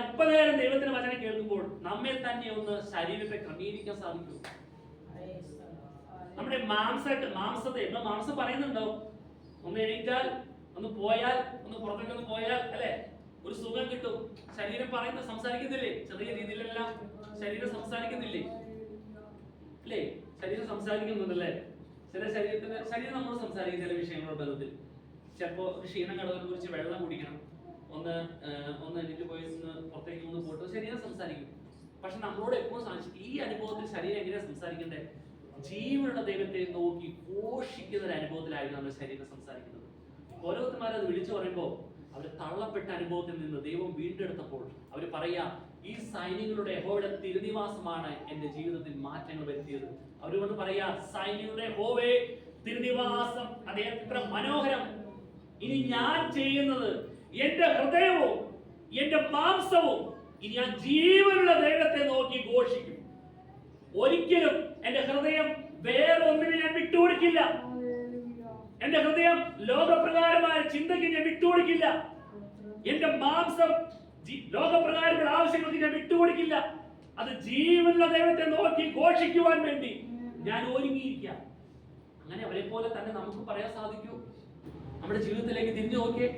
അല്പനേരം ദൈവത്തിന്റെ വചനം കേൾക്കുമ്പോൾ നമ്മെ തന്നെ ഒന്ന് ശരീരത്തെ ക്രമീകരിക്കാൻ സാധിക്കും. നമ്മുടെ മാംസത്തെ മാംസത്തെ ഇപ്പൊ മാംസം പറയുന്നുണ്ടോ? ഒന്ന് എണീറ്റാൽ ഒന്ന് പോയാൽ ഒന്ന് പുറത്തേക്ക് ഒന്ന് പോയാൽ അല്ലെ? ഒരു സുഖം കിട്ടും. ശരീരം പറയുന്നത് സംസാരിക്കുന്നില്ലേ? ചെറിയ രീതിയിലെല്ലാം. ശരീരം സംസാരിക്കുന്നില്ലേ? അല്ലേ? ശരീരം സംസാരിക്കുന്നുണ്ടല്ലേ? ചില ശരീരത്തിന് ശരീരം നമ്മൾ സംസാരിക്കുന്ന ചില ബന്ധത്തിൽ. ചിലപ്പോ ഒരു ക്ഷീണം കടവിനെ കുറിച്ച് വെള്ളം കുടിക്കണം. ഒന്ന് ഒന്ന് എണീറ്റ് പോയി ഒന്ന് പുറത്തേക്ക് ഒന്ന് പോയിട്ട് ശരീരം സംസാരിക്കും. പക്ഷെ നമ്മളോട് എപ്പോഴും സാധിച്ചു ഈ അനുഭവത്തിൽ ശരീരം എങ്ങനെയാ സംസാരിക്കണ്ടേ? ജീവനുള്ള ദൈവത്തെ നോക്കി ഘോഷിക്കുന്ന ഒരു അനുഭവത്തിലായിരുന്നു നമ്മുടെ ശരീരം സംസാരിക്കുന്നത്. ഓരോരുത്തന്മാർ അത് വിളിച്ചു പറയുമ്പോൾ അവർ തള്ളപ്പെട്ട അനുഭവത്തിൽ നിന്ന് ദൈവം വീണ്ടെടുത്തപ്പോൾ അവർ പറയാ ഈ സൈനികളുടെ ഹോയുടെ തിരുനിവാസമാണ് എന്റെ ജീവിതത്തിൽ മാറ്റങ്ങൾ വരുത്തിയത്. അവരോട് പറയാ സൈനികളുടെ ഹോവേ തിരുനിവാസം അത് എത്ര മനോഹരം. ഇനി ഞാൻ ചെയ്യുന്നത് എന്റെ ഹൃദയവും എന്റെ മാംസവും ഇനി ഞാൻ ജീവനുള്ള ദൈവത്തെ നോക്കി ഘോഷിക്കും. ഒരിക്കലും എന്റെ ഹൃദയം വേറെ ഒന്നിനെ ഞാൻ വിട്ടുകൊടുക്കില്ല. എന്റെ ഹൃദയം ലോകപ്രകാരമായ ചിന്തയ്ക്ക് ഞാൻ വിട്ടുകൊടുക്കില്ല. എന്റെ മാംസം ലോകപ്രകാരമുള്ള ആവശ്യങ്ങൾക്ക് ഞാൻ വിട്ടുകൊടുക്കില്ല. അത് ജീവനുള്ള ദൈവത്തെ നോക്കി ഘോഷിക്കുവാൻ വേണ്ടി ഞാൻ ഒരുങ്ങിയിരിക്കാം അങ്ങനെ അവരെ പോലെ തന്നെ നമുക്ക് പറയാൻ സാധിക്കൂ. നമ്മുടെ ജീവിതത്തിലേക്ക് തിരിഞ്ഞു നോക്കിയേ.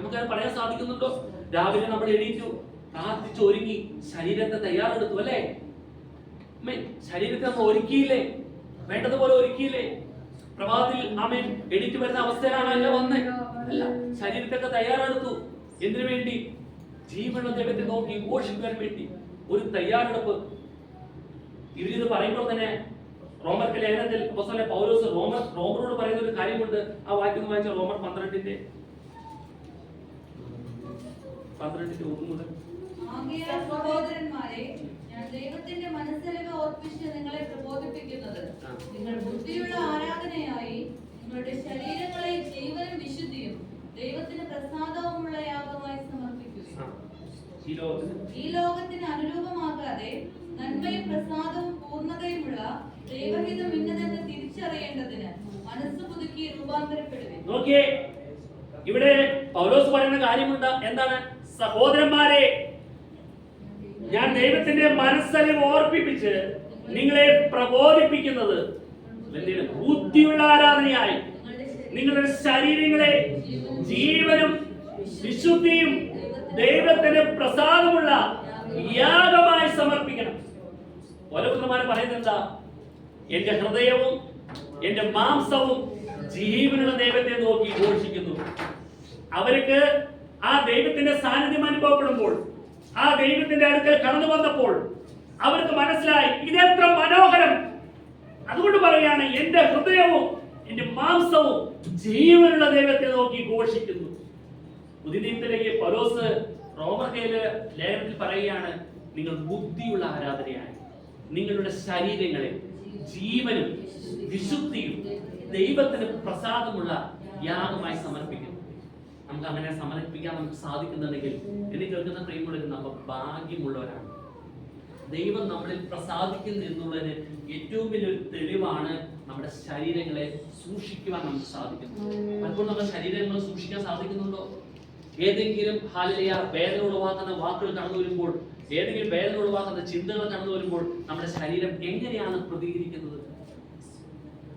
നമുക്കത് പറയാൻ സാധിക്കുന്നുണ്ടോ? രാവിലെ നമ്മൾ എണീറ്റു പ്രാർത്ഥിച്ചു ഒരുങ്ങി ശരീരത്തെ തയ്യാറെടുത്തു അല്ലേ. ശരീരത്തെ നമ്മൾ ഒരുക്കിയില്ലേ? വേണ്ടതുപോലെ ഒരുക്കിയില്ലേ? പ്രഭാതത്തിൽ ആമേൻ എണീറ്റ് വരുന്ന അവസ്ഥയിലാണ് അല്ല വന്നേ? അല്ല ശരീരത്തൊക്കെ തയ്യാറെടുത്തു. എന്തിനു വേണ്ടി? ജീവനുള്ള ദൈവത്തെ നോക്കി ഘോഷിക്കാൻ വേണ്ടി. ഒരു തയ്യാറെടുപ്പ്. ഇവരിത് പറയുമ്പോൾ തന്നെ റോമർക്ക് ലേഖനത്തിൽ പൗലോസ് റോമർ റോമറോട് പറയുന്ന ഒരു കാര്യമുണ്ട്. ആ വാക്യം വായിച്ച റോമർ പന്ത്രണ്ടിന്റെ പന്ത്രണ്ടിന്റെ ഒന്ന് മുതൽ സഹോദരന്മാരെ ഞാൻ ദൈവത്തിന്റെ മനസ്സലവ് ഓർപ്പിച്ച് നിങ്ങളെ പ്രബോധിപ്പിക്കുന്നത്. നിങ്ങൾ ബുദ്ധിയുള്ള ആരാധനയായി നിങ്ങളുടെ ശരീരങ്ങളെ ജീവനും വിശുദ്ധിയും ദൈവത്തിന് പ്രസാദവുമുള്ള യാഗമായി സമർപ്പിക്കുക. ഈ ലോകത്തിന്? അനുരൂപമാകാതെ നന്മയും പ്രസാദവും പൂർണതയുമുള്ള ദൈവഹിതം ഇന്നതെന്ന് തിരിച്ചറിയേണ്ടതിന് മനസ്സ് പുതുക്കി രൂപാന്തരപ്പെടുക നോക്കിയേ ഇവിടെ പൗലോസ് പറയുന്ന കാര്യമുണ്ട് എന്താണ്? സഹോദരന്മാരെ ഞാൻ ദൈവത്തിന്റെ മനസ്സലിവ് ഓർപ്പിപ്പിച്ച് നിങ്ങളെ പ്രബോധിപ്പിക്കുന്നത്? ബുദ്ധിയുള്ള ആരാധനയായി. നിങ്ങളുടെ ശരീരങ്ങളെ ജീവനും വിശുദ്ധിയും ദൈവത്തിന് പ്രസാദമുള്ള യാഗമായി സമർപ്പിക്കണം. ഓരോരുത്തന്മാർ പറയുന്നത് എന്താ? എന്റെ ഹൃദയവും എന്റെ മാംസവും ജീവനുള്ള ദൈവത്തെ നോക്കി ഘോഷിക്കുന്നു. അവർക്ക് ആ ദൈവത്തിന്റെ സാന്നിധ്യം അനുഭവപ്പെടുമ്പോൾ ആ ദൈവത്തിന്റെ അടുക്കൽ കടന്നു വന്നപ്പോൾ അവർക്ക് മനസ്സിലായി ഇതെത്ര മനോഹരം! അതുകൊണ്ട് പറയാണ് എന്റെ ഹൃദയവും എന്റെ മാംസവും ജീവനുള്ള ദൈവത്തെ നോക്കി ഘോഷിക്കുന്നു. പുതിയ നിയമത്തിലേക്ക് പൗലോസ് ലേഖനത്തിൽ പറയുകയാണ് നിങ്ങൾ ബുദ്ധിയുള്ള ആരാധനയാണ് നിങ്ങളുടെ ശരീരങ്ങളെ ജീവനും വിശുദ്ധിയും ദൈവത്തിന് പ്രസാദമുള്ള യാഗമായി സമർപ്പിക്കുന്നു. നമുക്ക് അങ്ങനെ സമർപ്പിക്കാൻ നമുക്ക് സാധിക്കുന്നുണ്ടെങ്കിൽ എന്നെ കേൾക്കുന്ന പ്രിയമുള്ളവർ നമ്മൾ ഭാഗ്യമുള്ളവരാണ്. ദൈവം നമ്മളിൽ പ്രസാദിക്കുന്നു എന്നുള്ളതിന് ഏറ്റവും വലിയൊരു തെളിവാണ് നമ്മുടെ ശരീരങ്ങളെ സൂക്ഷിക്കുവാൻ നമുക്ക് സാധിക്കുന്നത്. പലപ്പോഴും നമ്മുടെ ശരീരങ്ങൾ സൂക്ഷിക്കാൻ സാധിക്കുന്നുണ്ടോ? ഏതെങ്കിലും ഹാലിയ വേദന ഉളവാക്കുന്ന വാക്കുകൾ കടന്നു വരുമ്പോൾ ഏതെങ്കിലും വേദന ഉളവാക്കുന്ന ചിന്തകൾ കടന്നു വരുമ്പോൾ നമ്മുടെ ശരീരം എങ്ങനെയാണ് പ്രതികരിക്കുന്നത്?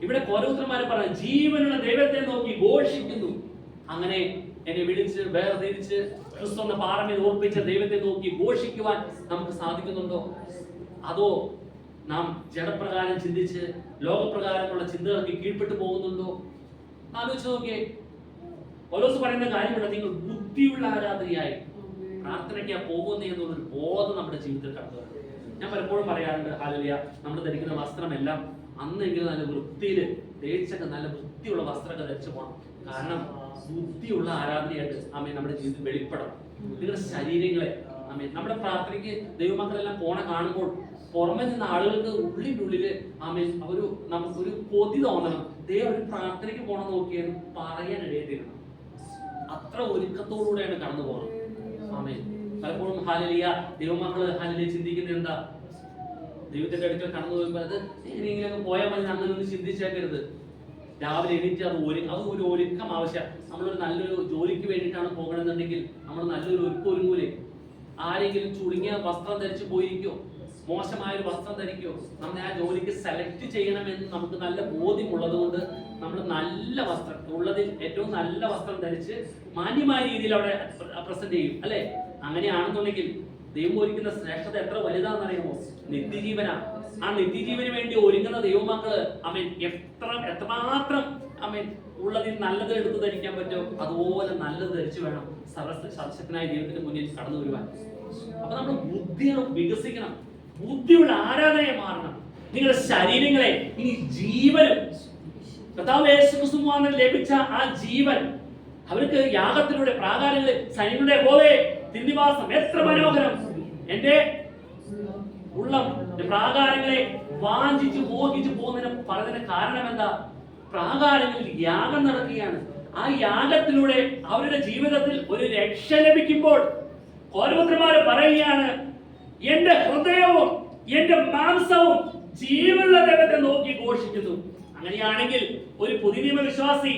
ഇവിടെ കോരോത്തരന്മാരെ പറയാം ജീവനുള്ള ദൈവത്തെ നോക്കി ഘോഷിക്കുന്നു. അങ്ങനെ എന്നെ വിളിച്ച് വേർതിരിച്ച് ക്രിസ്തു എന്ന പാറമേൽ ഓർപ്പിച്ച ദൈവത്തെ നോക്കി ഘോഷിക്കുവാൻ നമുക്ക് സാധിക്കുന്നുണ്ടോ? അതോ നാം ജഡപ്രകാരം ചിന്തിച്ച് ലോകപ്രകാരമുള്ള ചിന്തകൾക്ക് കീഴ്പ്പെട്ടു പോകുന്നുണ്ടോ? ആലോചിച്ച് നോക്കിയേ. ഓരോസ് പറയുന്ന കാര്യമുണ്ട് നിങ്ങൾ ബുദ്ധിയുള്ള ആരാധനയായി പ്രാർത്ഥനയ്ക്കാ പോകുന്നേ എന്നുള്ളൊരു ബോധം നമ്മുടെ ജീവിതത്തിൽ കടന്നു ഞാൻ പലപ്പോഴും പറയാറുണ്ട് ഹാലിയ നമ്മൾ ധരിക്കുന്ന വസ്ത്രമെല്ലാം അന്നെങ്കിലും നല്ല വൃത്തിയിൽ തേച്ചൊക്കെ നല്ല വൃത്തിയുള്ള വസ്ത്രമൊക്കെ ധരിച്ചു പോകണം കാരണം ബുദ്ധിയുള്ള ആരാധനയായിട്ട് ആമേ നമ്മുടെ ജീവിതത്തിൽ വെളിപ്പെടണം. നിങ്ങളുടെ ശരീരങ്ങളെ ആമേ നമ്മുടെ പ്രാർത്ഥനയ്ക്ക് ദൈവമക്കളെല്ലാം പോണ കാണുമ്പോൾ പുറമെ നിന്ന ആളുകൾക്ക് ഉള്ളിന്റെ ഉള്ളിൽ ആമേ ഒരു നമുക്കൊരു കൊതി തോന്നണം. ദൈവം ഒരു പ്രാർത്ഥനയ്ക്ക് പോണം നോക്കിയെന്ന് പറയാൻ ഇടയിട്ടിരണം അത്ര ഒരുക്കത്തോടുകൂടെയാണ് കടന്നു പോകുന്നത്. ആമേ പലപ്പോഴും ഹാലലിയ ദൈവമക്കൾ ഹാലലിയ ചിന്തിക്കുന്നത് എന്താ? ദൈവത്തിന്റെ അടുക്കൽ കടന്നു പോകുമ്പോൾ അത് എങ്ങനെയെങ്കിലും പോയാൽ മതി അങ്ങനെ ഒന്ന് ചിന്തിച്ചേക്കരുത്. രാവിലെ എണീറ്റ് അത് ഒരു അത് ഒരു ഒരുക്കം ആവശ്യം. നമ്മളൊരു നല്ലൊരു ജോലിക്ക് വേണ്ടിയിട്ടാണ് പോകണമെന്നുണ്ടെങ്കിൽ നമ്മൾ നല്ലൊരു ഒരുക്കം ഒരുങ്ങൂലേ? ആരെങ്കിലും ചുരുങ്ങിയ വസ്ത്രം ധരിച്ചു പോയിരിക്കോ? മോശമായ ഒരു വസ്ത്രം ധരിക്കോ? നമ്മൾ ആ ജോലിക്ക് സെലക്ട് ചെയ്യണമെന്ന് നമുക്ക് നല്ല ബോധ്യമുള്ളത് കൊണ്ട് നമ്മൾ നല്ല വസ്ത്രം ഉള്ളതിൽ ഏറ്റവും നല്ല വസ്ത്രം ധരിച്ച് മാന്യമായ രീതിയിൽ അവിടെ പ്രസന്റ് ചെയ്യും. അല്ലെ? അങ്ങനെയാണെന്നുണ്ടെങ്കിൽ ദൈവം ഒരുക്കുന്ന ശ്രേഷ്ഠത എത്ര വലുതാണെന്നറിയാമോ? നിത്യജീവന. ആ നിത്യജീവന് വേണ്ടി ഒരുങ്ങുന്ന ദൈവമക്കൾ അമേൻ എത്ര എത്രമാത്രം അമേൻ ഉള്ളതിൽ നല്ലത് എടുത്തു ധരിക്കാൻ പറ്റും അതുപോലെ നല്ലത് ധരിച്ചു വേണം സർവ സദസ്യത്തിനായ ദൈവത്തിന്റെ മുന്നിൽ കടന്നു വരുവാൻ. അപ്പൊ നമ്മൾ ബുദ്ധികൾ വികസിക്കണം. ബുദ്ധിയുള്ള ആരാധനയെ മാറണം. നിങ്ങളുടെ ശരീരങ്ങളെ ഇനി ജീവനും. കർത്താവ് യേശുക്രിസ്തുവാണ് ലഭിച്ച ആ ജീവൻ. അവർക്ക് യാഗത്തിലൂടെ പ്രാകാരങ്ങളിൽ സൈന്യങ്ങളുടെ പോലെ തിന്ദിവാസം എത്ര മനോഹരം. എന്റെ ഉള്ളം പ്രാകാരങ്ങളെ വാഞ്ചിച്ച് മോഹിച്ച് പോകുന്നതിന് പറഞ്ഞതിന് കാരണം എന്താ? പ്രാകാരങ്ങളിൽ യാഗം നടക്കുകയാണ്. ആ യാഗത്തിലൂടെ അവരുടെ ജീവിതത്തിൽ ഒരു രക്ഷ ലഭിക്കുമ്പോൾ ഓരോരുത്തർമാര് പറയുകയാണ് എന്റെ ഹൃദയവും എന്റെ മാംസവും ജീവനുള്ള ദൈവത്തെ നോക്കി ഘോഷിക്കുന്നു. അങ്ങനെയാണെങ്കിൽ ഒരു പുതിയ നിയമ വിശ്വാസി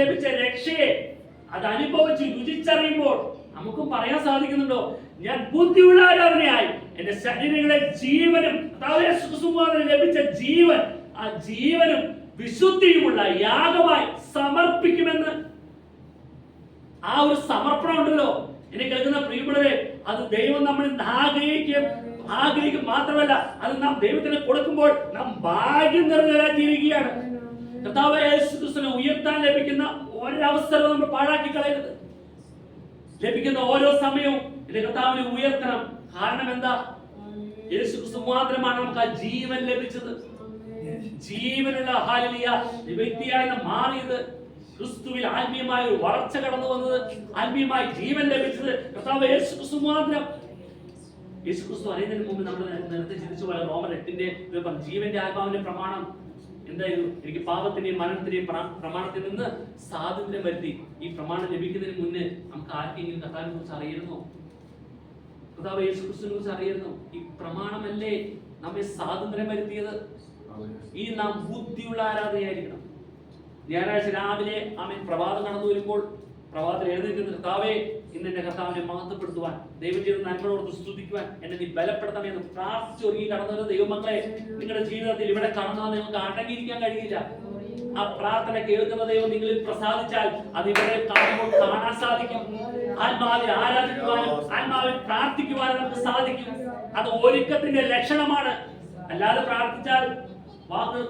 ലഭിച്ച രക്ഷയെ അത് അനുഭവിച്ച് രുചിച്ചറിയുമ്പോൾ നമുക്ക് പറയാൻ സാധിക്കുന്നുണ്ടോ? ഞാൻ ബുദ്ധിയുള്ള ആരാധനയായി എന്റെ ശരീരങ്ങളെ ജീവനും അതായത് ലഭിച്ച ജീവൻ ആ ജീവനും വിശുദ്ധിയുമുള്ള യാഗമായി സമർപ്പിക്കുമെന്ന്. ആ ഒരു സമർപ്പണം ഉണ്ടല്ലോ. എന്നെ കേൾക്കുന്ന പ്രിയപ്പെട്ടവരെ അത് ദൈവം നമ്മൾ ആഗ്രഹിക്കും ആഗ്രഹിക്കും മാത്രമല്ല അത് നാം ദൈവത്തിന് കൊടുക്കുമ്പോൾ നാം ഭാഗ്യം നിറഞ്ഞവരായി തീരുകയാണ്. കർത്താവ് ഉയർത്താൻ ലഭിക്കുന്ന ഒരവസരവും നമ്മൾ പാഴാക്കി കളയരുത്. ലഭിക്കുന്ന ഓരോ സമയവും എന്റെ കർത്താവിനെ ഉയർത്തണം. കാരണം എന്താ? യേശു ക്രിസ്തു മാത്രമാണ് നമുക്ക് ആ ജീവൻ ലഭിച്ചത്. ജീവനുള്ള ഹാലിയ വ്യക്തിയായി മാറിയത്. ക്രിസ്തുവിൽ ആത്മീയമായ ഒരു വളർച്ച കടന്നു വന്നത് ആത്മീയമായി ജീവൻ ലഭിച്ചത് കർത്താവ് യേശു ക്രിസ്തു മാത്രം. യേശു ക്രിസ്തു അറിയുന്നതിന് മുമ്പ് നമ്മൾ നേരത്തെ ചിന്തിച്ചു പോലെ റോമൻ എട്ടിന്റെ ജീവന്റെ ആത്മാവിന്റെ പ്രമാണം എന്തായിരുന്നു? എനിക്ക് പാപത്തിന്റെയും മരണത്തിന്റെയും പ്രമാണത്തിൽ നിന്ന് സ്വാതന്ത്ര്യം വരുത്തി. ഈ പ്രമാണം ലഭിക്കുന്നതിന് മുന്നേ നമുക്ക് ആർക്കെങ്കിലും കർത്താവിനെ കുറിച്ച് അറിയുന്നോ കർത്താവ് യേശു ക്രിസ്തുവിനെ കുറിച്ച് അറിയുന്നു ഈ പ്രമാണമല്ലേ നമ്മെ സ്വാതന്ത്ര്യം വരുത്തിയത്? ഈ നാം ബുദ്ധിയുള്ള ആരാധനയായിരിക്കണം ഞായറാഴ്ച രാവിലെ ആമൻ പ്രഭാതം നടന്നു വരുമ്പോൾ പ്രഭാതത്തിൽ എഴുന്നേറ്റ് കർത്താവേ ഇന്ന് എന്റെ കർത്താവിനെ മഹത്വപ്പെടുത്തുവാൻ ദൈവം ചെയ്ത നന്മയോട് സ്തുതിക്കുവാൻ എന്നെ നീ ബലപ്പെടുത്തണം എന്ന് പ്രാർത്ഥിച്ചൊരുങ്ങി കടന്നു വരുന്ന ദൈവമക്കളെ നിങ്ങളുടെ ജീവിതത്തിൽ ഇവിടെ കടന്നാൽ നിങ്ങൾക്ക് അടങ്ങിയിരിക്കാൻ കഴിയില്ല. ആ പ്രാർത്ഥന കേൾക്കുന്ന ദൈവം നിങ്ങളിൽ പ്രസാദിച്ചാൽ അത് ഇവിടെ കാണാൻ സാധിക്കും. ആത്മാവിൽ ആരാധിക്കുവാനും ആത്മാവിൽ പ്രാർത്ഥിക്കുവാനും നമുക്ക് സാധിക്കും. അത് ഒരുക്കത്തിന്റെ ലക്ഷണമാണ്. അല്ലാതെ പ്രാർത്ഥിച്ചാൽ വാക്കുകൾ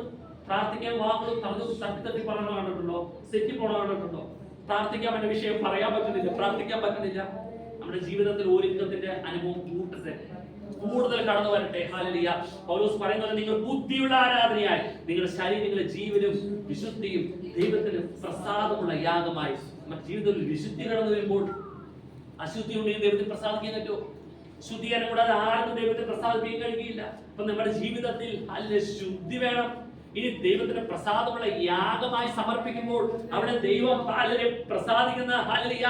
പ്രാർത്ഥിക്കാൻ വാക്കുകൾ തട്ടി തട്ടി പറഞ്ഞു കണ്ടിട്ടുണ്ടോ? സെറ്റി പോണ കണ്ടിട്ടുണ്ടോ? പ്രാർത്ഥിക്കാൻ പറ്റുന്ന വിഷയം പറയാൻ പറ്റുന്നില്ല. പ്രാർത്ഥിക്കാൻ പറ്റുന്നില്ല. നമ്മുടെ ജീവിതത്തിൽ ഒരുക്കത്തിന്റെ അനുഭവം കൂട്ടട്ടെ കൂടുതൽ കടന്നു വരട്ടെ. ഹാലലിയ പൗലോസ് പറയുന്നത് നിങ്ങൾ ബുദ്ധിയുള്ള ആരാധനയായി നിങ്ങളുടെ ശരീരങ്ങളെ ജീവനും വിശുദ്ധിയും ദൈവത്തിന് പ്രസാദമുള്ള യാഗമായി നമ്മുടെ ജീവിതത്തിൽ വിശുദ്ധി കടന്നു വരുമ്പോൾ അശുദ്ധി ഉണ്ടെങ്കിൽ ദൈവത്തിന് പ്രസാദിക്കാൻ പറ്റുമോ? ശുദ്ധീകരണം കൂടാതെ ആർക്കും ദൈവത്തെ പ്രസാദിപ്പിക്കാൻ കഴിയില്ല അപ്പൊ നമ്മുടെ ജീവിതത്തിൽ അല്ല ശുദ്ധി വേണം. ഇനി ദൈവത്തിന്റെ പ്രസാദമുള്ള യാഗമായി സമർപ്പിക്കുമ്പോൾ അവിടെ ദൈവം പലരെ പ്രസാദിക്കുന്ന ഹാലലിയ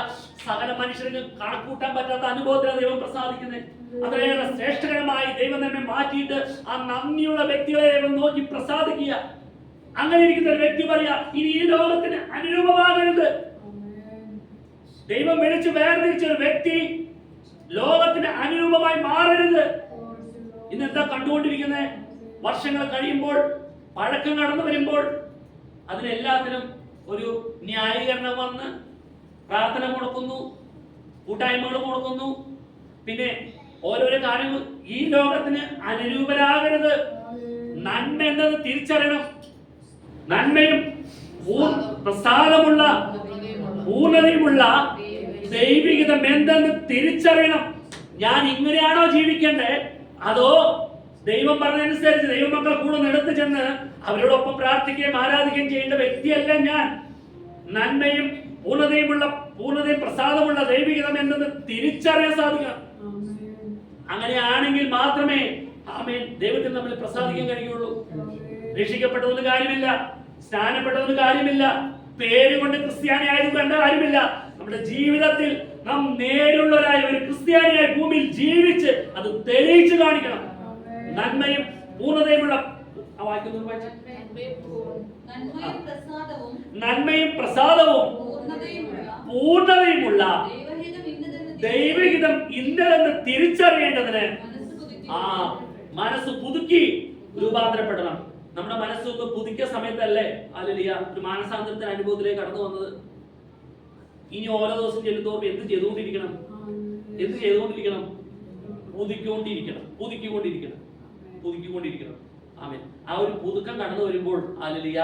സകല മനുഷ്യർക്ക് കണക്കൂട്ടാൻ പറ്റാത്ത അനുഭവത്തിലാണ് ദൈവം പ്രസാദിക്കുന്നത് അത്രയേറെ ശ്രേഷ്ഠകരമായി ദൈവം നമ്മെ മാറ്റിയിട്ട് ആ നന്ദിയുള്ള വ്യക്തികളെ ദൈവം നോക്കി പ്രസാദിക്കുക. അങ്ങനെ ഇരിക്കുന്ന ഒരു വ്യക്തി പറയാ ഇനി ഈ ലോകത്തിന് അനുരൂപമാകരുത്. ദൈവം വിളിച്ച് വേർതിരിച്ച ഒരു വ്യക്തി ലോകത്തിന് അനുരൂപമായി മാറരുത്. ഇന്ന് എന്താ കണ്ടുകൊണ്ടിരിക്കുന്നത് വർഷങ്ങൾ കഴിയുമ്പോൾ പഴക്കം കടന്നു വരുമ്പോൾ അതിനെല്ലാത്തിനും ഒരു ന്യായീകരണം വന്ന് പ്രാർത്ഥന കൊടുക്കുന്നു കൂട്ടായ്മകൾ കൊടുക്കുന്നു. പിന്നെ ഓരോരോ കാര്യങ്ങൾ ഈ ലോകത്തിന് അനുരൂപരാകരുത്. നന്മ എന്നത് തിരിച്ചറിയണം. നന്മയും പ്രസാദമുള്ള പൂർണതയുമുള്ള ദൈവികതം എന്തെന്ന് തിരിച്ചറിയണം. ഞാൻ ഇങ്ങനെയാണോ ജീവിക്കേണ്ടത്? അതോ ദൈവം പറഞ്ഞതനുസരിച്ച് ദൈവമക്കൾ കൂടെ എടുത്തു ചെന്ന് അവരോടൊപ്പം പ്രാർത്ഥിക്കുകയും ആരാധിക്കുകയും ചെയ്യേണ്ട വ്യക്തിയല്ല ഞാൻ. നന്മയും പൂർണതയുമുള്ള പൂർണതയും പ്രസാദമുള്ള ദൈവികതം എന്തെന്ന് തിരിച്ചറിയാൻ സാധിക്കണം അങ്ങനെയാണെങ്കിൽ മാത്രമേ ആമേൻ. ദൈവത്തിൽ നമ്മൾ പ്രസാദിക്കാൻ കഴിയുള്ളൂ രക്ഷിക്കപ്പെട്ടതൊന്നും കാര്യമില്ല. സ്നാനപ്പെട്ടതൊന്നും കാര്യമില്ല. പേര് കൊണ്ട് ക്രിസ്ത്യാനി കണ്ട കാര്യമില്ല. നമ്മുടെ ജീവിതത്തിൽ നാം നേരുള്ളവരായ ഒരു ക്രിസ്ത്യാനിയായി ഭൂമിയിൽ ജീവിച്ച് അത് തെളിയിച്ചു കാണിക്കണം. നന്മയും പൂർണതയുമുള്ള. നന്മയും പ്രസാദവും പൂർണതയുമുള്ള ദൈവഹിതം ഇന്നലെന്ന് തിരിച്ചറിയേണ്ടതിന് ആ മനസ്സ് പുതുക്കി രൂപാന്തരപ്പെടണം. നമ്മുടെ മനസ്സൊക്കെ പുതുക്കിയ സമയത്തല്ലേ? അല്ലിയ ഒരു മാനസാന്തരത്തിന് അനുഭവത്തിലേക്ക് കടന്നു വന്നത്. ഇനി ഓരോ ദിവസം ചെല്ലുന്തോറും എന്ത് ചെയ്തുകൊണ്ടിരിക്കണം? എന്ത് ചെയ്തുകൊണ്ടിരിക്കണം? പുതുക്കിക്കൊണ്ടിരിക്കണം. പുതുക്കിക്കൊണ്ടിരിക്കണം. പുതുക്കിക്കൊണ്ടിരിക്കണം ആമേൻ. ആ ഒരു പുതുക്കം കടന്നു വരുമ്പോൾ അലലിയ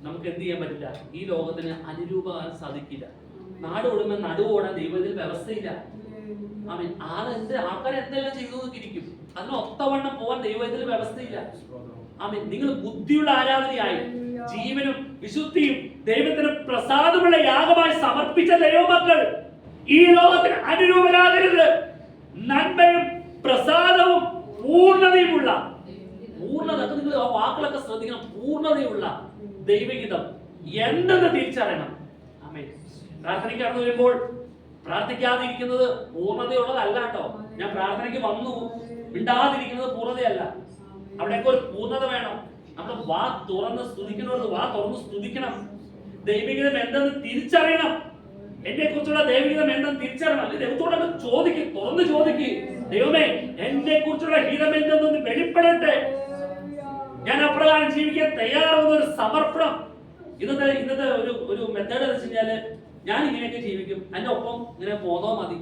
നമുക്ക് എന്ത് ചെയ്യാൻ പറ്റില്ല? ഈ ലോകത്തിന് അനുരൂപകാരം സാധിക്കില്ല. നാട് ഓടുമ്പോൾ നടുവോടാൻ ദൈവത്തിൽ വ്യവസ്ഥയില്ല. ആമേൻ. എന്ത് ആൾക്കാർ എന്തെല്ലാം ചെയ്തു നോക്കിയിരിക്കും. അതിന് ഒത്തവണ്ണം പോകാൻ ദൈവത്തിൽ വ്യവസ്ഥയില്ല. ആമേൻ. നിങ്ങൾ ബുദ്ധിയുള്ള ആരാധനയായി ജീവനും വിശുദ്ധിയും ദൈവത്തിന് പ്രസാദമുള്ള യാഗമായി സമർപ്പിച്ച ദൈവമക്കൾ ഈ ലോകത്തിന് അനുരൂപരാകരുത് നന്മയും പ്രസാദവും പൂർണതയുമുള്ള പൂർണത നിങ്ങൾ ആ വാക്കുകളൊക്കെ ശ്രദ്ധിക്കണം. പൂർണതയുള്ള ദൈവഗീതം എന്തെന്ന് തിരിച്ചറിയണം? പ്രാർത്ഥനയ്ക്ക് കടന്നു വരുമ്പോൾ പ്രാർത്ഥിക്കാതിരിക്കുന്നത് പൂർണതയുള്ളതല്ല കേട്ടോ. ഞാൻ പ്രാർത്ഥനയ്ക്ക് വന്നു. മിണ്ടാതിരിക്കുന്നത് പൂർണതയല്ല. അവിടെയൊക്കെ ഒരു പൂർണത വേണം. നമ്മൾ വാ തുറന്ന് സ്തുതിക്കുന്നവർക്ക് വാ തുറന്ന് സ്തുതിക്കണം. ദൈവഗീതം എന്തെന്ന് തിരിച്ചറിയണം. എന്നെ കുറിച്ചുള്ള ദൈവഗീതം എന്തെന്ന് തിരിച്ചറിയണം. ദൈവത്തോടൊക്കെ ചോദിക്കും തുറന്ന് ചോദിക്കും. ദൈവമേ എന്നെ കുറിച്ചുള്ള ഹിതം എന്തെന്നൊന്ന് വെളിപ്പെടട്ടെ. ഞാൻ അപ്രകാരം ജീവിക്കാൻ തയ്യാറാവുന്ന ഒരു സമർപ്പണം. ഇന്നത്തെ ഇന്നത്തെ ഒരു ഒരു മെത്തേഡ് എന്ന് വെച്ച് കഴിഞ്ഞാൽ ഞാൻ ഇങ്ങനെയൊക്കെ ജീവിക്കും. എന്റെ ഒപ്പം ഇങ്ങനെ പോന്നോ മതി.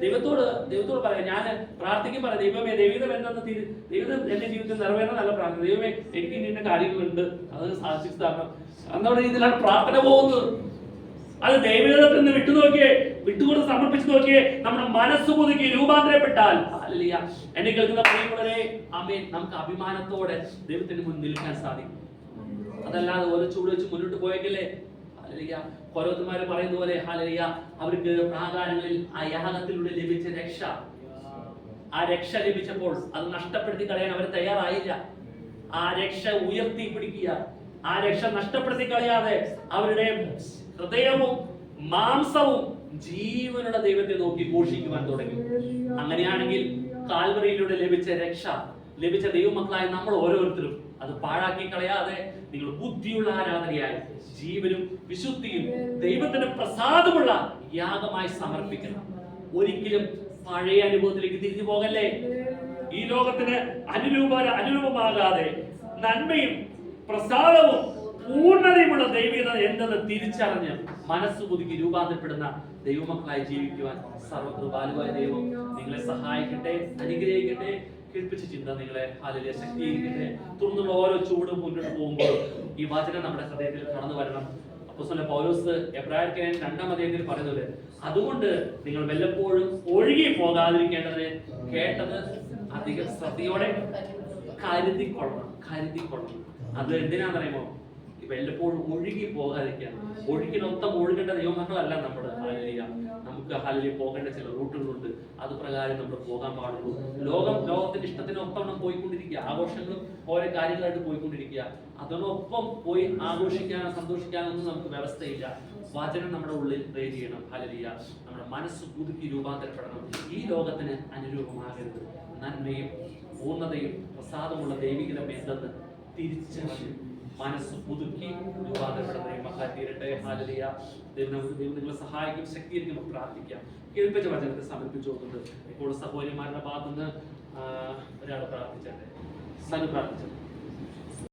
ദൈവത്തോട് ദൈവത്തോട് പറയാം. ഞാൻ പ്രാർത്ഥിക്കും പറയാം. ദൈവമേ ദൈവിതം എന്തെന്ന് തിരി ദൈവം എന്റെ ജീവിതത്തിൽ നിറവേറാൻ നല്ല പ്രാർത്ഥന. ദൈവമേ എനിക്ക് ഇന്ന കാര്യങ്ങളുണ്ട്. അത് തരണം എന്നുള്ള രീതിയിലാണ് പ്രാർത്ഥന പോകുന്നത്. അത് ദൈവത്തിൽ നിന്ന് വിട്ടു നോക്കിയേ വിട്ടുകൊടുത്ത് സമർപ്പിച്ചു നോക്കിയേ നമ്മുടെ മനസ്സ് പുതുക്കി രൂപാന്തരപ്പെട്ടാൽ. എന്നെ കേൾക്കുന്ന പ്രിയമുള്ളവരെ ആമേൻ. നമുക്ക് അഭിമാനത്തോടെ ദൈവത്തിന് മുന്നിൽ നിൽക്കാൻ സാധിക്കും. അതല്ലാതെ ഓരോ ചൂട് വെച്ച് മുന്നോട്ട് പോയെങ്കിലേ ഹല്ലേലൂയ. ഓരോരുത്തന്മാര് പറയുന്ന പോലെ ഹാലലിയ അവർക്ക് പ്രാകാരങ്ങളിൽ ആ യാഗത്തിലൂടെ ലഭിച്ച രക്ഷ. ആ രക്ഷ ലഭിച്ചപ്പോൾ അത് നഷ്ടപ്പെടുത്തി കളയാൻ അവർ തയ്യാറായില്ല. ആ രക്ഷ ഉയർത്തി പിടിക്കുക ആ രക്ഷ നഷ്ടപ്പെടുത്തി കളയാതെ അവരുടെ ഹൃദയവും മാംസവും ജീവനുള്ള ദൈവത്തെ നോക്കി ഘോഷിക്കുവാൻ തുടങ്ങി. അങ്ങനെയാണെങ്കിൽ കാൽവറിയിലൂടെ ലഭിച്ച രക്ഷ ലഭിച്ച ദൈവമക്കളായ നമ്മൾ ഓരോരുത്തരും അത് പാഴാക്കി കളയാതെ നിങ്ങൾ ബുദ്ധിയുള്ള ആരാധനയായി ജീവനും വിശുദ്ധിയും ദൈവത്തിന് പ്രസാദമുള്ള യാഗമായി സമർപ്പിക്കണം. ഒരിക്കലും പഴയ അനുഭവത്തിലേക്ക് തിരിഞ്ഞു പോകല്ലേ? ഈ ലോകത്തിന് അനുരൂപ അനുരൂപമാകാതെ നന്മയും പ്രസാദവും പൂർണതയുമുള്ള ദൈവികത എന്തെന്ന് തിരിച്ചറിഞ്ഞ് മനസ്സ് പുതുക്കി രൂപാന്തരപ്പെടുന്ന ദൈവമക്കളായി ജീവിക്കുവാൻ സർവകൃപാലുവായ ദൈവം നിങ്ങളെ സഹായിക്കട്ടെ അനുഗ്രഹിക്കട്ടെ കേൾപ്പിച്ച ചിന്ത നിങ്ങളെ ഹാലിലെ ശക്തീകരിക്കട്ടെ. തുടർന്നുള്ള ഓരോ ചൂടും മുന്നോട്ട് പോകുമ്പോൾ ഈ വചനം നമ്മുടെ ഹൃദയത്തിൽ കടന്നു വരണം. അപ്പോസ്തലൻ പൗലോസ് എബ്രായർക്ക് രണ്ടാം അധ്യായത്തിൽ പറയുന്നത് അതുകൊണ്ട് നിങ്ങൾ വല്ലപ്പോഴും ഒഴുകി പോകാതിരിക്കേണ്ടത് കേട്ടത് അധികം ശ്രദ്ധയോടെ കരുതിക്കൊള്ളണം കരുതിക്കൊള്ളണം. അത് എന്തിനാണെന്നറിയുമോ? വല്ലപ്പോഴും ഒഴുകി പോകാതിരിക്കാൻ. ഒഴുകിനൊത്തം ഒഴുകേണ്ട നിയമങ്ങളല്ല നമ്മുടെ ഹാലിയ നമുക്ക് ഹാലിയ പോകേണ്ട ചില റൂട്ടുകളുണ്ട്. അത് പ്രകാരം നമ്മൾ പോകാൻ പാടുള്ളൂ. ലോകം ലോകത്തിന്റെ ഇഷ്ടത്തിനൊപ്പം പോയിക്കൊണ്ടിരിക്കുക. ആഘോഷങ്ങളും ഓരോ കാര്യങ്ങളായിട്ട് പോയിക്കൊണ്ടിരിക്കുക. അതിനൊപ്പം പോയി ആഘോഷിക്കാനോ സന്തോഷിക്കാനൊന്നും നമുക്ക് വ്യവസ്ഥയില്ല. വചനം നമ്മുടെ ഉള്ളിൽ പ്രേ ചെയ്യണം. ഹാലിയ നമ്മുടെ മനസ്സ് പുതുക്കി രൂപാന്തരപ്പെടണം. ഈ ലോകത്തിന് അനുരൂപമാകരുത്. നന്മയും പൂർണതയും പ്രസാദമുള്ള ദൈവികതം എന്തെന്ന് തിരിച്ചറിഞ്ഞ് മനസ്സ് പുതുക്കി രൂപാന്തരപ്പെടുന്ന മക്കളെ തീരട്ടെ ദൈവം ദൈവം നിങ്ങളെ സഹായിക്കും ശക്തിയായിരിക്കും നമുക്ക് പ്രാർത്ഥിക്കാം. കേൾപ്പിച്ച വചനത്തെ സമർപ്പിച്ചു നോക്കുന്നുണ്ട് ഇപ്പോൾ സഹോദരിമാരുടെ ഭാഗത്തുനിന്ന് ഒരാൾ പ്രാർത്ഥിച്ചത് സനു പ്രാർത്ഥിച്ചത്